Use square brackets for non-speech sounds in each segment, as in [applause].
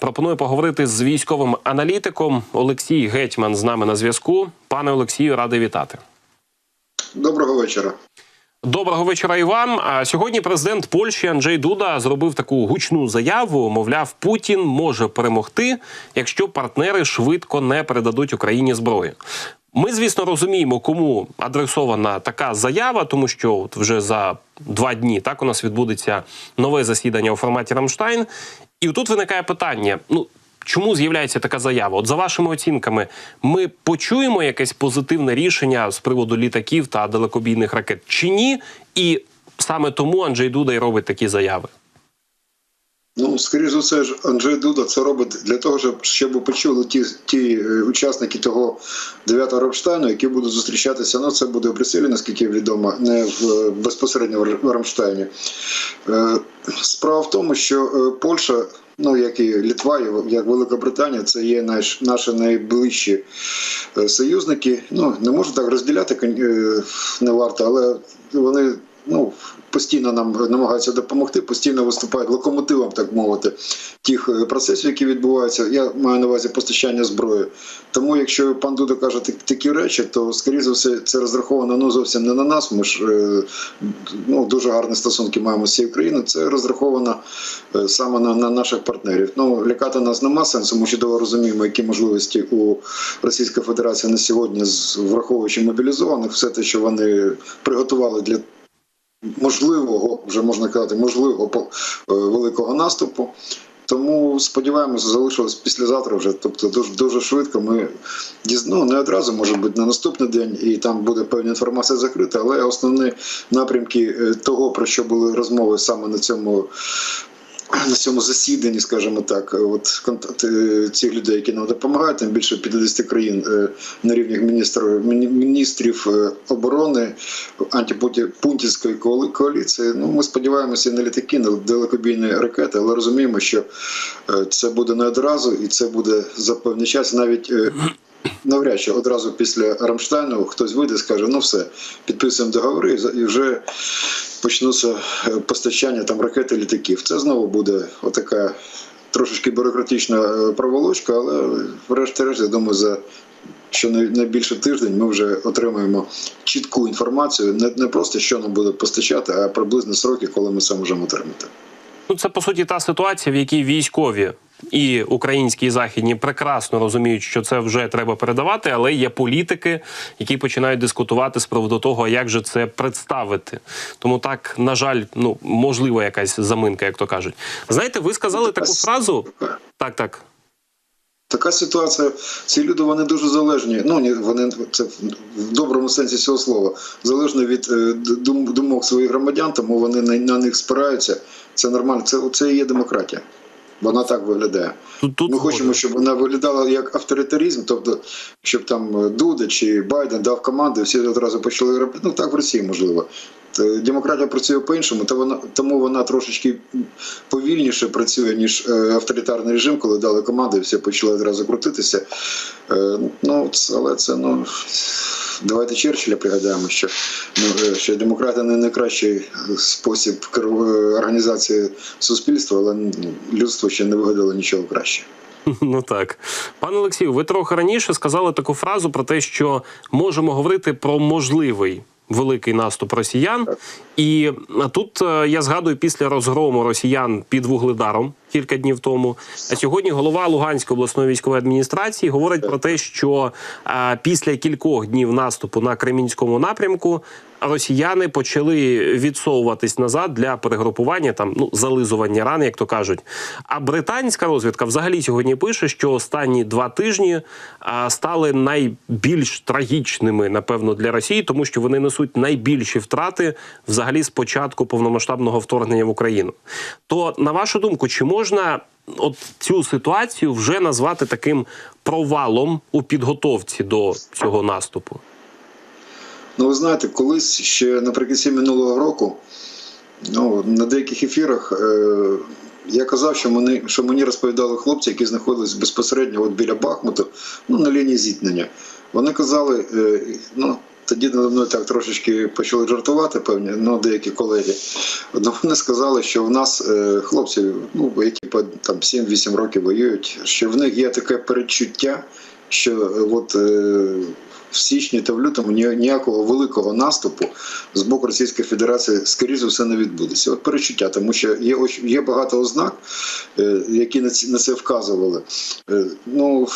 Пропоную поговорити з військовим аналітиком Олексій Гетьман з нами на зв'язку. Пане Олексію, радий вітати. Доброго вечора. Доброго вечора і вам. А сьогодні президент Польщі Анджей Дуда зробив таку гучну заяву. Мовляв, Путін може перемогти, якщо партнери швидко не передадуть Україні зброю. Ми, звісно, розуміємо, кому адресована така заява, тому що от вже за два дні так у нас відбудеться нове засідання у форматі Рамштайн. І тут виникає питання: ну чому з'являється така заява? От за вашими оцінками, ми почуємо якесь позитивне рішення з приводу літаків та далекобійних ракет чи ні? І саме тому Анджей Дудай робить такі заяви. Ну, скоріш за все, ж Анджей Дуда це робить для того, щоб щоб почули ті ті е, учасники того 9-го Рамштайну, які будуть зустрічатися. Ну, це буде в Брюсселі, наскільки відомо, не в е, безпосередньо в Рамштайні. Е, Справа в тому, що Польща. Ну, як і Літва, як Велика Британія, це є наш, наші найближчі союзники. Ну не можу так розділяти, не варто, але вони постійно нам намагаються допомогти, постійно виступають локомотивом, так мовити, тих е, процесів, які відбуваються. Я маю на увазі постачання зброї. Тому, якщо пан Дуда каже такі речі, то скоріше за все це розраховано ну зовсім не на нас. Ми ж е, ну дуже гарні стосунки маємо з цією країною. Це розраховано е, саме на, на наших партнерів. Ну лякати нас нема сенсу. Ми чудово розуміємо, які можливості у Російської Федерації на сьогодні, враховуючи мобілізованих, все те, що вони приготували для можливого, вже можна казати, можливого е, великого наступу. Тому сподіваємося, залишилось післязавтра вже. Тобто дуже дуже швидко. Ми ну, не одразу, може бути на наступний день, і там буде певна інформація закрита, але основні напрямки е, того, про що були розмови саме на цьому. На цьому засіданні, скажімо так, от е, цих людей, які нам допомагають, там більше 50 країн е, на рівні міністрів, міністрів е, оборони антипутінської коаліції. Ну ми сподіваємося на літаки, на далекобійні ракети, але розуміємо, що це буде не одразу, і це буде за певний час, навіть. Навряд чи одразу після Рамштайну хтось вийде і скаже, ну все, підписуємо договори і вже почнуться е, постачання там ракет і літаків. Це знову буде отака трошечки бюрократична е, проволочка, але врешті-решт, я думаю, за що не більше тиждень ми вже отримаємо чітку інформацію, не, не просто що нам буде постачати, а приблизно сроки, коли ми це можемо отримати. Ну, це по суті та ситуація, в якій військові і українські і західні прекрасно розуміють, що це вже треба передавати, але є політики, які починають дискутувати з приводу того, як же це представити. Тому так, на жаль, ну можливо, якась заминка, як то кажуть. Знаєте, ви сказали таку фразу. Так, так. Така ситуація. Ці люди вони дуже залежні. Ну ні, вони це в доброму сенсі цього слова, залежно від е, дум- думок своїх громадян, тому вони на, на них спираються. Це нормально. Це це і є демократія. Вона так виглядає. Тут тут Ми хочемо, щоб вона виглядала як авторитаризм, тобто, щоб там е, Дуда чи Байден дав команди, всі одразу почали робити. Ну так в Росії можливо. Демократія працює по-іншому, то вона тому вона трошечки повільніше працює ніж е, авторитарний режим, коли дали команди, і всі почали одразу крутитися. Е, ну але це ну. Давайте Черчилля пригадаємо, що, ну, е, що демократія не найкращий спосіб е, організації суспільства, але ну, людство ще не вигадало нічого краще. Ну так, пане Олексію, ви трохи раніше сказали таку фразу про те, що можемо говорити про можливий великий наступ росіян. І тут е, я згадую після розгрому росіян під вугледаром кілька днів тому. А сьогодні голова Луганської обласної військової адміністрації говорить про те, що е, після кількох днів наступу на Кремінському напрямку росіяни почали відсовуватись назад для перегрупування, там ну зализування ран, як то кажуть. А британська розвідка взагалі сьогодні пише, що останні два тижні а, стали найбільш трагічними, напевно, для Росії, тому що вони несуть найбільші втрати взагалі з початку повномасштабного вторгнення в Україну. То на вашу думку, чи можна от цю ситуацію вже назвати таким провалом у підготовці до цього наступу? Ну, ви знаєте, колись ще наприкінці минулого року, ну, на деяких ефірах е, я казав, що мені, що мені розповідали хлопці, які знаходились безпосередньо от біля Бахмуту, ну, на лінії зіткнення. Вони казали, е, ну, тоді надо мною так трошечки почали жартувати, певні, ну деякі колеги. Ну, вони сказали, що в нас е, хлопці, ну які по там 7-8 років воюють, що в них є таке передчуття, що е, от. Е, в січні та в лютому ніякого великого наступу з боку Російської Федерації, скоріше все, не відбудеться. От перечуття, тому що є є багато ознак, е, які на це вказували. Е, Ну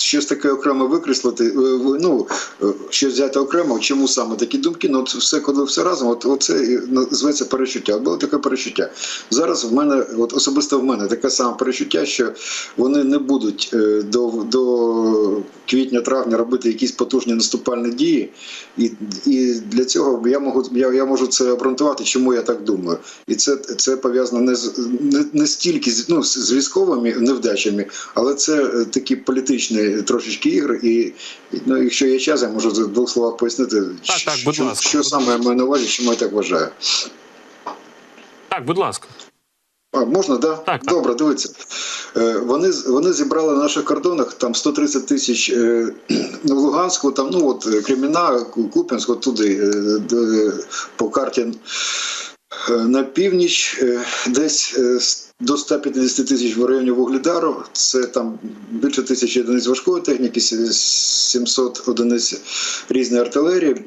щось таке окремо викреслити, е, ну е, щось взяти окремо. Чому саме такі думки? Ну от все, коли все разом, от оце називається перечуття. Було таке перечуття. Зараз в мене, от особисто в мене, таке саме перечуття, що вони не будуть е, до, до квітня-травня робити якісь потужні наступальні дії, і, і для цього я можу я, я можу це обґрунтувати, чому я так думаю. І це, це пов'язано не не, не стільки ну, з військовими невдачами, але це такі політичні трошечки ігри. І ну, якщо є час, я можу в двох словах пояснити, Так, так, будь що, ласка. що саме я маю на увазі, чому я так вважаю. Так, будь ласка. А, можна, да? Так. Добре, дивіться. Е, Вони, вони зібрали на наших кордонах там 130 тисяч е, в Луганську, там, ну от е, Креміна, Ку- Куп'янськ, туди, е, по карті е, на північ, е, десь е, до 150 тисяч в районі Вугледару. Це там більше тисячі одиниць важкої техніки, 700 одиниць різної артилерії,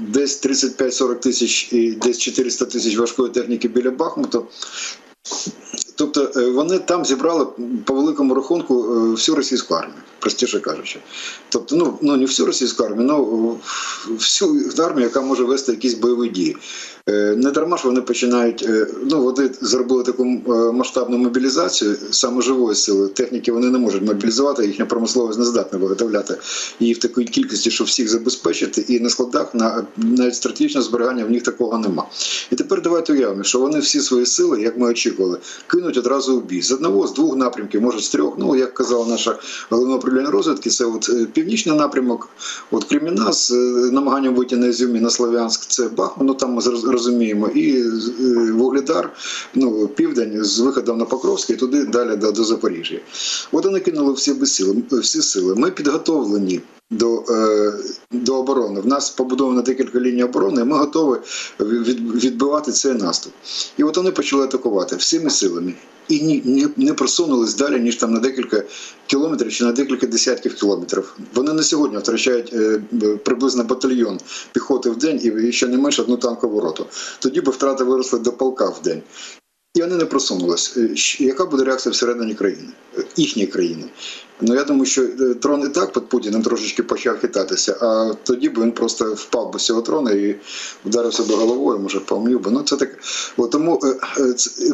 десь 35-40 тисяч і десь 400 тисяч важкої техніки біля Бахмуту. Тобто е, вони там зібрали по великому рахунку е, всю російську армію, простіше кажучи. Тобто, ну, ну не всю російську армію, ну всю армію, яка може вести якісь бойові дії. Е, Не дарма ж вони починають. е, Ну вони зробили таку е, масштабну мобілізацію саме живої сили. Техніки вони не можуть мобілізувати, їхня промисловість не здатна виготовляти її в такій кількості, щоб всіх забезпечити. І на складах на навіть стратегічне зберігання в них такого нема. І тепер давайте уявимо, що вони всі свої сили, як ми очікували, кинуть одразу в бій з одного, з двох напрямків, може з трьох. Ну як казала наша головне управління розвідки, це от північний напрямок, от Креміна з намаганням вийти на Ізюмі на Слов'янськ, це Бахмут, ну там ми розуміємо, і е, Вугледар, ну південь з виходом на Покровський, туди далі до, до Запоріжжя. От вони кинули всі безсили, всі сили. Ми підготовлені. До, е, до оборони. В нас побудовано декілька ліній оборони, і ми готові відбивати цей наступ. І от вони почали атакувати всіми силами. І ні, не, не просунулись далі, ніж там на декілька кілометрів чи на декілька десятків кілометрів. Вони на сьогодні втрачають е, приблизно батальйон піхоти в день і ще не менше одну танкову роту. Тоді би втрати виросли до полка в день. І вони не просунулись. Е, Яка буде реакція всередині країни, Е, їхньої країни? Ну я думаю, що е, трон і так під Путіним трошечки почав хитатися, а тоді б він просто впав би з цього трона і вдарився себе головою, може помів би. Ну це так. От тому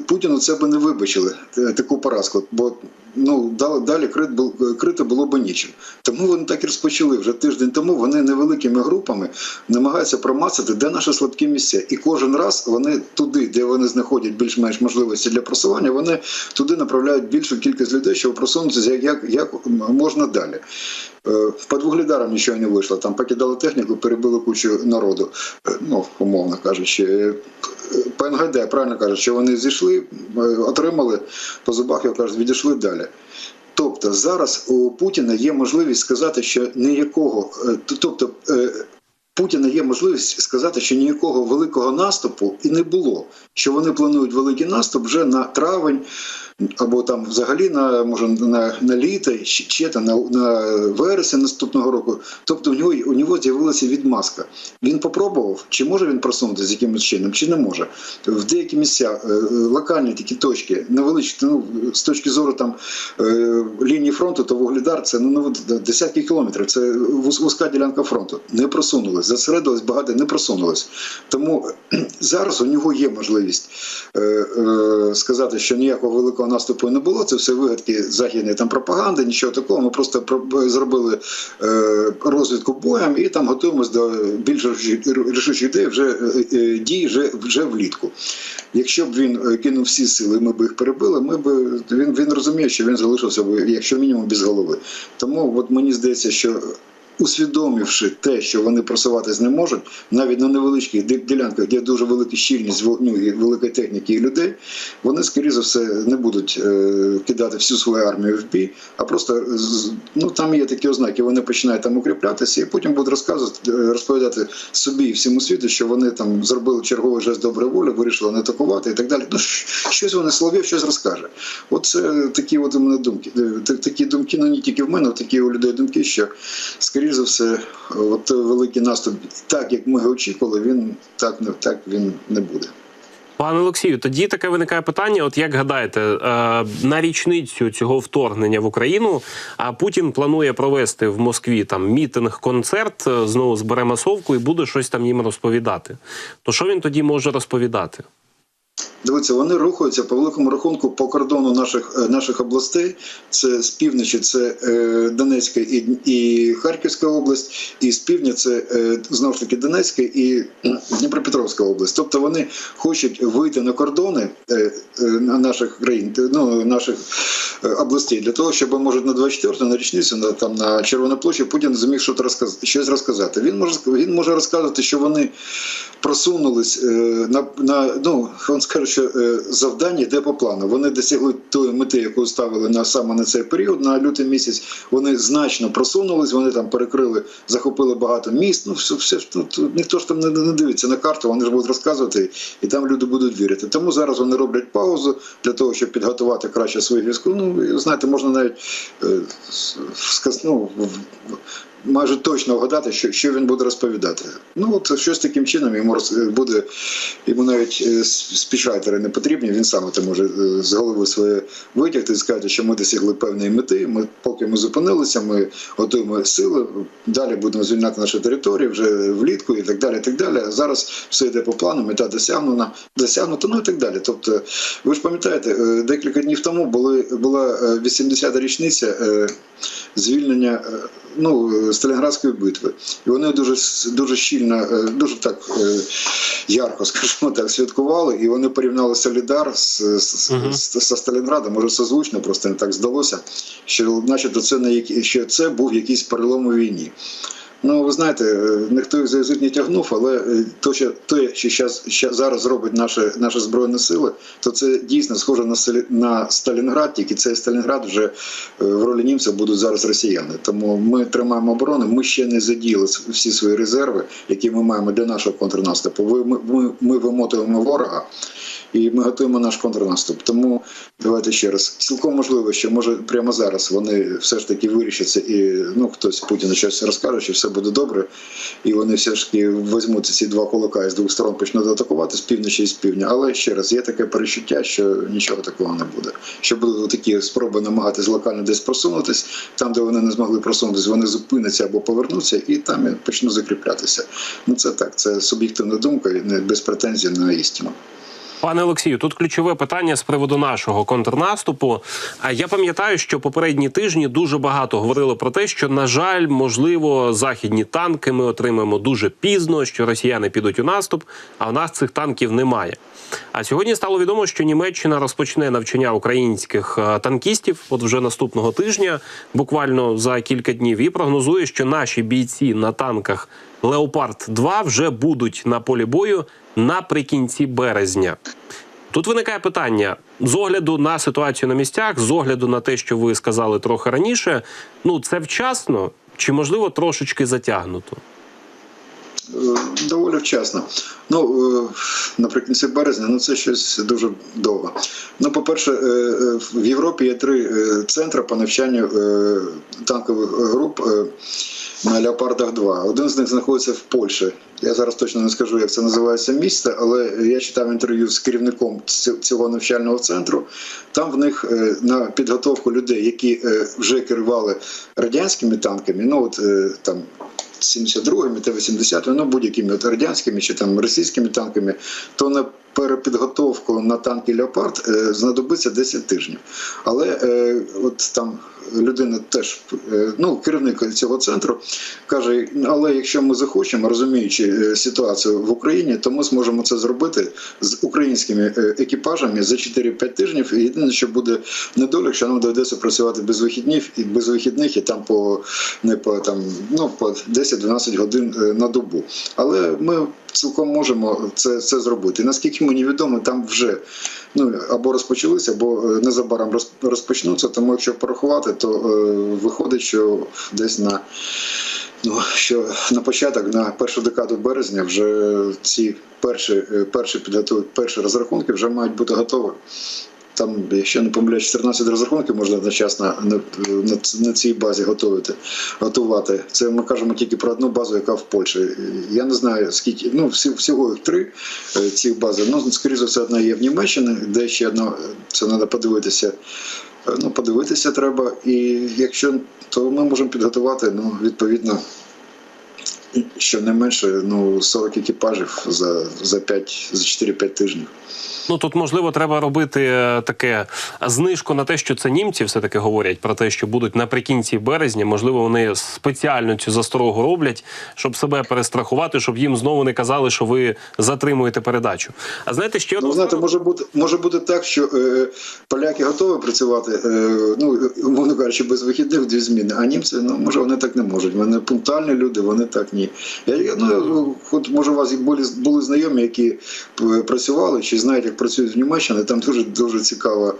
Путіну це би не вибачили таку поразку, бо ну далі, далі крит бу- крити було б нічим. Тому вони так і розпочали. Вже тиждень тому вони невеликими групами намагаються промацати, де наші слабкі місця. І кожен раз вони туди, де вони знаходять більш-менш можливості для просування, вони туди направляють більшу кількість людей, щоб просунутися як, як, як можна далі. Е, Під Вугледаром нічого не вийшло. Там покидали техніку, перебили кучу народу, Е, ну умовно кажучи. Е, По НГД правильно кажуть, що вони зійшли, отримали по зубах, як кажуть, відійшли далі. Тобто зараз у Путіна є можливість сказати, що ніякого, е, тобто е, Путіна є можливість сказати, що ніякого великого наступу і не було. Що вони планують великий наступ вже на травень або там взагалі на може на, на літо, чи, там на, на вересень наступного року. Тобто у нього у нього з'явилася відмазка. Він попробував, чи може він просунутися з якимось чином, чи не може. В деякі місця е, локальні такі точки, невеличкі, ну з точки зору там е, лінії фронту, то вугледар це ну десятки кілометрів. Це вузька ділянка фронту. Не просунулись, засередились багато, не просунулись. Тому [clears throat] зараз у нього є можливість е, е, сказати, що ніякого великого наступу не було. Це все вигадки західної там пропаганди, нічого такого. Ми просто зробили е, розвідку боєм і там готуємось до більш рішучих дій вже е, е, дій вже, вже влітку. Якщо б він е, кинув всі сили, ми б їх перебили. Ми б він, він розуміє, що він залишився б, якщо мінімум без голови. Тому от мені здається, що усвідомивши те, що вони просуватись не можуть, навіть на невеличких ділянках, де дуже велика щільність вогню і великої техніки і людей, вони, скоріше за все, не будуть е, кидати всю свою армію в бій, а просто ну, там є такі ознаки, вони починають там укріплятися і потім будуть розказувати, е, розповідати собі і всьому світу, що вони там зробили черговий жест доброї волі, вирішили не атакувати і так далі. Ну, щось вони словів, щось розкаже. От це такі от у мене думки. Е, Такі думки, ну не тільки в мене, а такі у людей думки, що скоріш за все, от великий наступ, так як ми очікували, він так не так він не буде. Пане Олексію, тоді таке виникає питання: от як гадаєте, е, на річницю цього вторгнення в Україну, а Путін планує провести в Москві там мітинг, концерт, е, знову збере масовку і буде щось там їм розповідати. То що він тоді може розповідати? Дивіться, вони рухаються по великому рахунку по кордону наших е, наших областей. Це з півночі, це е, Донецька і, і Харківська область, і з півдня це е, знову ж таки Донецька і Дніпропетровська область. Тобто вони хочуть вийти на кордони е, е, наших країн, ну наших е, областей для того, щоб може на 24 на річницю на там на Червоній площі Путін зміг щось розказати. Щось розказати. Він може він може розказувати, що вони просунулись е, на, на ну [laughs] він скаже, що е, завдання йде по плану. Вони досягли тої мети, яку ставили на саме на цей період, на лютий місяць. Вони значно просунулись. Вони там перекрили, захопили багато міст. Ну все, все тут ніхто ж там не, не дивиться на карту. Вони ж будуть розказувати, і там люди будуть вірити. Тому зараз вони роблять паузу для того, щоб підготувати краще свої війську. Ну знаєте, можна навіть е, ну, майже точно вгадати, що, що він буде розповідати. Ну от щось таким чином йому роз- буде йому навіть е, с- спічрайтери не потрібні. Він сам це може е, з голови своє витягти і сказати, що ми досягли певної мети. Ми поки ми зупинилися, ми готуємо сили. Далі будемо звільняти наші території вже влітку і так далі. І так далі. Зараз все йде по плану, мета досягнена, досягнута, ну і так далі. Тобто, ви ж пам'ятаєте, е, декілька днів тому були була е, 80-та річниця е, звільнення. е, Ну, е, Сталінградської битви, і вони дуже дуже щільно, е, дуже так е, ярко, [laughs] скажімо так, святкували, і вони порівняли Солідар з, з, Мгм. з, з Сталінградом. Може, созвучно, просто не так здалося, що, начебто, це не що це був якийсь перелом у війні. Ну, ви знаєте, е, ніхто їх за язик не тягнув, але е, то, що те, що зараз робить наші, наші збройні сили, то це дійсно схоже на, на Сталінград, тільки цей Сталінград вже е, в ролі німця будуть зараз росіяни. Тому ми тримаємо оборону. Ми ще не задіяли всі свої резерви, які ми маємо для нашого контрнаступу. Ми, ми, ми вимотуємо ворога. І ми готуємо наш контрнаступ. Тому давайте ще раз. Цілком можливо, що може прямо зараз вони все ж таки вирішаться, і ну хтось Путіну щось розкаже, що все буде добре, і вони все ж таки візьмуть ці два кулака і з двох сторон почнуть атакувати з півночі і з півдня. Але ще раз є таке перечуття, що нічого такого не буде. Що будуть такі спроби намагатись локально десь просунутись, там, де вони не змогли просунутись, вони зупиняться або повернуться, і там почнуть закріплятися. Ну це так, це суб'єктивна думка, не без претензій на істину. Пане Олексію, тут ключове питання з приводу нашого контрнаступу. А я пам'ятаю, що попередні тижні дуже багато говорили про те, що на жаль, можливо, західні танки ми отримаємо дуже пізно, що росіяни підуть у наступ, а в нас цих танків немає. А сьогодні стало відомо, що Німеччина розпочне навчання українських е, танкістів, от вже наступного тижня, буквально за кілька днів, і прогнозує, що наші бійці на танках Леопард 2 вже будуть на полі бою наприкінці березня. Тут виникає питання з огляду на ситуацію на місцях, з огляду на те, що ви сказали трохи раніше. Ну це вчасно чи можливо трошечки затягнуто? Е, Доволі вчасно. Ну, е, наприкінці березня, ну це щось дуже довго. Ну, по-перше, е, в Європі є три центри по навчанню танкових груп на Леопардах 2. Один з них знаходиться в Польщі. Я зараз точно не скажу, як це називається місце, але я читав інтерв'ю з керівником цього навчального центру. Там в них на підготовку людей, які вже керували радянськими танками, ну от там 72-ми та 80-ми, ну будь-якими радянськими чи там російськими танками, то на перепідготовку на танки Леопард е, знадобиться 10 тижнів. Але е, от там людина теж, е, ну, керівник цього центру, каже: але якщо ми захочемо, розуміючи ситуацію в Україні, то ми зможемо це зробити з українськими екіпажами за 4-5 тижнів. І єдине, що буде недолік, що нам доведеться працювати без вихідних і без вихідних, і там по не по там ну по 10-12 годин на добу. Але ми цілком можемо це, це зробити. Наскільки мені відомо, там вже ну або розпочалися, або е, незабаром розпочнуться. Тому якщо порахувати, то е, виходить, що десь на ну що на початок, на першу декаду березня, вже ці перші е, перші підготовки, перші розрахунки вже мають бути готові. Там, якщо не помиляюсь, 14 розрахунків можна одночасно на, на, на цій базі готувати, готувати. Це ми кажемо тільки про одну базу, яка в Польщі. Я не знаю скільки, ну всі, всього їх три е, ці бази. Ну, скоріше за все, одна є в Німеччині, де ще одна, це треба подивитися. Е, Ну, подивитися треба. І якщо то ми можемо підготувати, ну, відповідно, щонайменше ну, 40 екіпажів за, за 5, за 4-5 тижнів. Ну тут можливо треба робити е, таке знижку на те, що це німці все таки говорять про те, що будуть наприкінці березня. Можливо, вони спеціально цю засторогу роблять, щоб себе перестрахувати, щоб їм знову не казали, що ви затримуєте передачу. А знаєте, ще Ну, одну знаєте, може бути, може бути так, що е, поляки готові працювати, е, ну, умовно кажучи, без вихідних дві зміни, а німці, ну, може, вони так не можуть. Вони пунктуальні люди, вони так ні. Я, я, ну, хоч, може, у вас були, були знайомі, які е, працювали, чи знають, як працюють в Німеччині, там дуже, дуже цікаве,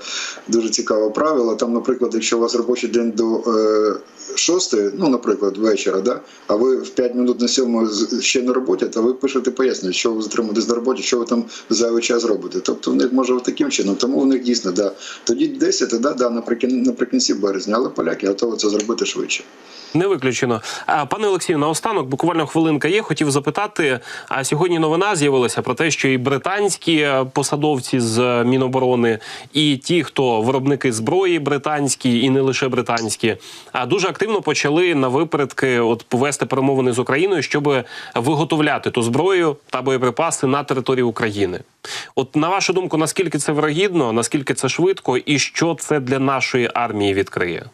дуже цікаве правило. Там, наприклад, якщо у вас робочий день до е, шостої, ну, наприклад, вечора, да, а ви в 5 минут на сьому з- ще на роботі, то ви пишете пояснення, що ви затримуєтесь на роботі, що ви там зайвий час робите. Тобто в них може таким чином, тому в них дійсно да. Тоді 10, да, да, наприкін, наприкінці березня, але поляки готові це зробити швидше. Не виключено. Пане Олексію, наостанок буквально хвилинка є. Хотів запитати. А сьогодні новина з'явилася про те, що і британські посадовці з Міноборони, і ті, хто виробники зброї британські, і не лише британські, а дуже активно почали на випередки от повести перемовини з Україною, щоб виготовляти ту зброю та боєприпаси на території України. От на вашу думку, наскільки це вирогідно, наскільки це швидко, і що це для нашої армії відкриє?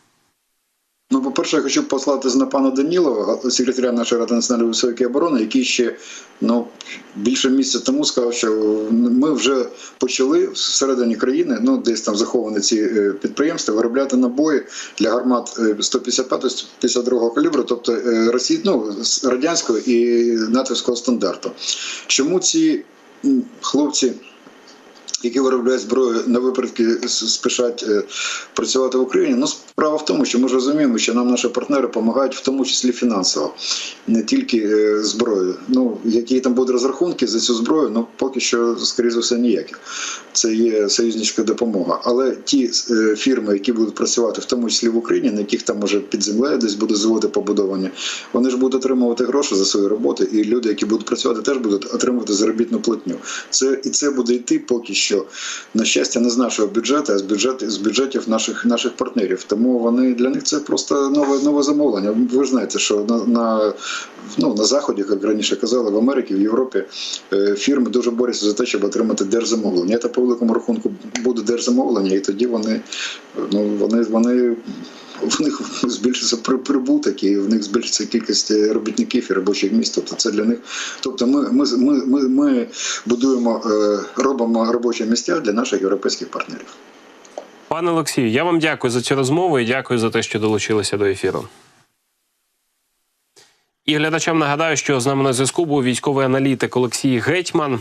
Ну, по-перше, я хочу послати на пана Данілова, секретаря нашої Ради національної безпеки і оборони, який ще ну, більше місяця тому сказав, що ми вже почали всередині країни, ну десь там заховані ці е, підприємства, виробляти набої для гармат 155-52 калібру, тобто е, Росії, ну, радянського і натовського стандарту. Чому ці хлопці? Які виробляють зброю на випередки с- спішать е, працювати в Україні. Ну, справа в тому, що ми ж розуміємо, що нам наші партнери допомагають, в тому числі фінансово, не тільки е, зброєю. Ну, які там будуть розрахунки за цю зброю, ну поки що, скоріше за все, ніяких. Це є союзничка допомога. Але ті е, фірми, які будуть працювати, в тому числі в Україні, на яких там може під землею десь буде заводи побудовані, вони ж будуть отримувати гроші за свою роботу, і люди, які будуть працювати, теж будуть отримувати заробітну платню. Це і це буде йти поки що. На щастя, не з нашого бюджету, а з бюджету з бюджетів наших наших партнерів. Тому вони для них це просто нове нове замовлення. Ви ж знаєте, що на на, ну, на заході, як раніше казали, в Америці, в Європі е, фірми дуже борються за те, щоб отримати держзамовлення. Це по великому рахунку буде держзамовлення, і тоді вони ну вони вони. В них збільшиться при- прибуток і в них збільшиться кількість е, робітників і робочих місць. Тобто це для них. Тобто ми, ми, ми, ми, ми будуємо, е, робимо робочі місця для наших європейських партнерів. Пане Олексію, я вам дякую за цю розмову і дякую за те, що долучилися до ефіру. І глядачам нагадаю, що з нами на зв'язку був військовий аналітик Олексій Гетьман.